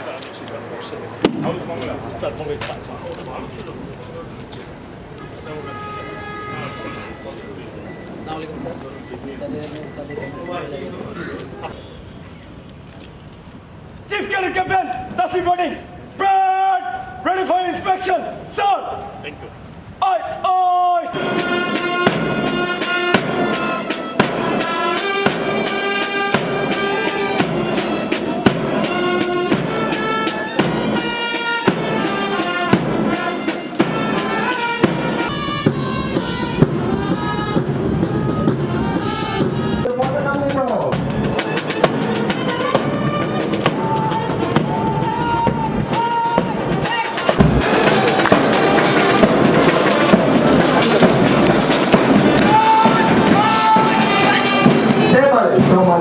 she's not. She's unfortunately. It's not always Chief Captain, Brad, ready for inspection, sir. Thank you. I, I.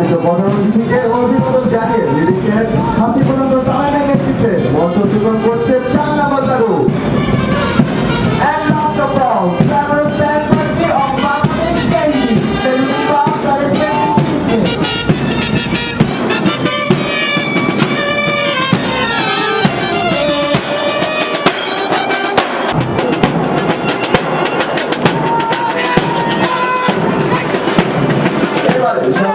সম্মানিত প্রধানমন্ত্রীকে অভিনন্দন জানিয়ে লিডিংয়ের হাসিবুল তাহানের নেতৃত্বে মঞ্চ অতিক্রম করছে চার নম্বর তারু And now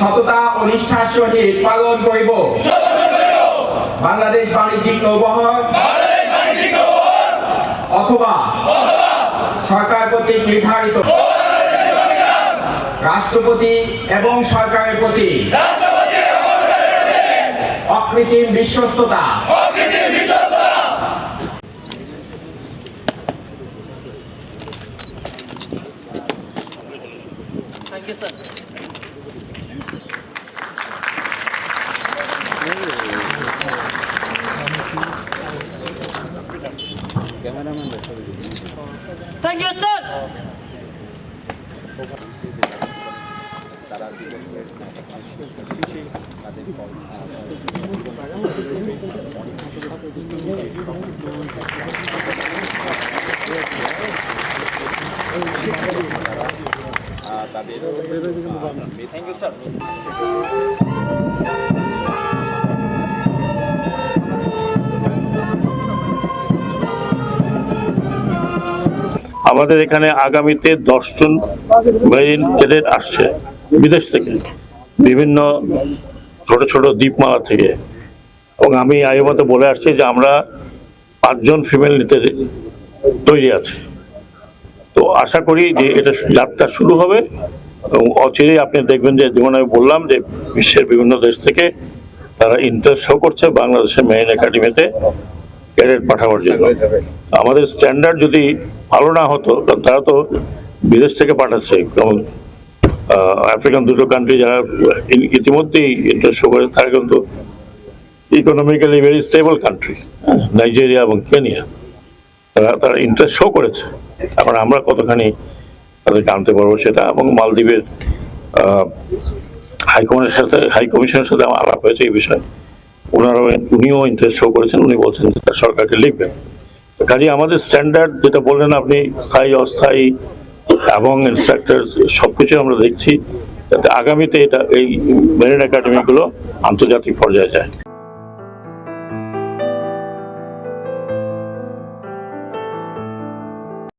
সততা ও নিষ্ঠার সহিত পালন করিব। বাংলাদেশ বাণিজ্যিক নৌবহর অথবা সরকার কর্তৃক নির্ধারিত। রাষ্ট্রপতি এবং সরকারের প্রতি অকৃত্রিম বিশ্বস্ততা। Thank you sir thank you sir thank you sir আমাদের এখানে আগামীতে দশজন মেরিন ক্যাডেট আসছে বিদেশ থেকে, বিভিন্ন ছোট ছোট দ্বীপমালা থেকে। এবং আমি আইমতে বলে আসছি যে আমরা পাঁচজন ফিমেল নিতে তৈরি আছে। তো আশা করি যে এটা যাত্রা শুরু হবে। এবং অচিরেই আপনি দেখবেন যে যেমন আমি বললাম যে বিশ্বের বিভিন্ন দেশ থেকে তারা ইন্টারেস্ট শো করছে বাংলাদেশের মেরিন একাডেমিতে ক্যাডেট পাঠাবার জন্য। আমাদের স্ট্যান্ডার্ড যদি ভালো না হতো তারা তো বিদেশ থেকে পাঠাচ্ছে, যেমন আফ্রিকান দুটো কান্ট্রি যারা ইতিমধ্যেই ইন্টারেস্ট করে, তারা কিন্তু economically very stable country Nigeria এবং কেনিয়া তারা তারা ইন্টারেস্ট শো করেছে। এখন আমরা কতখানি তাদেরকে আনতে পারব সেটা এবং মালদ্বীপের হাইকমান্ডের সাথে হাইকমিশনের সাথে আমার আলাপ হয়েছে এই বিষয়ে। ওনারাও উনিও ইন্টারেস্ট শো করেছেন, উনি বলছেন সরকারকে লিখবেন। কাজে আমাদের স্ট্যান্ডার্ড যেটা বললেন আপনি, স্থায়ী, অস্থায়ী এবং ইনস্ট্রাক্টর সবকিছু আমরা দেখছি, যাতে আগামীতে এটা এই মেরিন একাডেমিগুলো আন্তর্জাতিক পর্যায়ে যায়।